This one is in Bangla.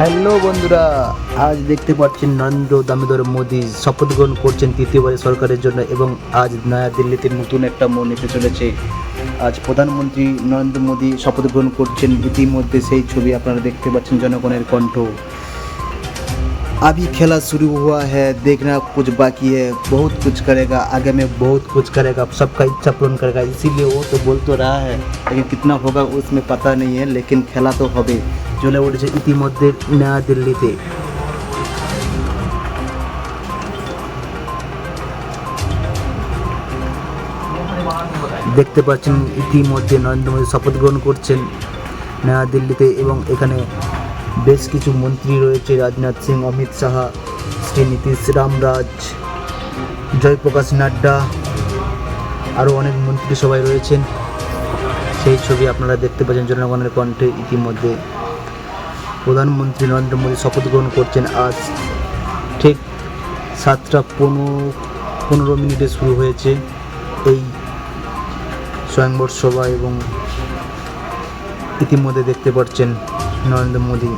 হ্যালো বন্ধুরা আজ দেখতে পাচ্ছেন নরেন্দ্র দামোদর মোদী শপথ গ্রহণ করছেন তৃতীয়বারের সরকারের জন্য এবং আজ নয়া দিল্লিতে নতুন একটা মন নিতে চলেছে আজ প্রধানমন্ত্রী নরেন্দ্র মোদী শপথ গ্রহণ করছেন ইতিমধ্যে সেই ছবি আপনারা দেখতে পাচ্ছেন জনগণের কণ্ঠ अभी खेला शुरू हुआ है देखना कुछ बाकी है बहुत कुछ करेगा आगे में बहुत कुछ करेगा सबका इच्छा पूर्ण करेगा इसीलिए वो तो बोल तो रहा है लेकिन कितना होगा उसमें पता नहीं है लेकिन খেলা তো হবে চলে উঠেছে ইতিমধ্যে নয়া দিল্লিতে। দেখতে পাচ্ছেন ইতিমধ্যে নরেন্দ্র মোদী শপথ গ্রহণ করছেন নয়া দিল্লিতে এবং এখানে বেশ কিছু মন্ত্রী রয়েছে, রাজনাথ সিং, অমিত শাহা, শ্রী নীতিশ রামরাজ, জয়প্রকাশ নাড্ডা, আরও অনেক মন্ত্রী সবাই রয়েছেন। সেই ছবি আপনারা দেখতে পাচ্ছেন জনগণের কণ্ঠে ইতিমধ্যে। প্রধানমন্ত্রী নরেন্দ্র মোদী শপথ গ্রহণ করছেন আজ। ঠিক সাতটা পনেরো পনেরো মিনিটে শুরু হয়েছে এই স্বয়ংবর সভা এবং ইতিমধ্যে দেখতে পাচ্ছেন নরেন্দ্র মোদী।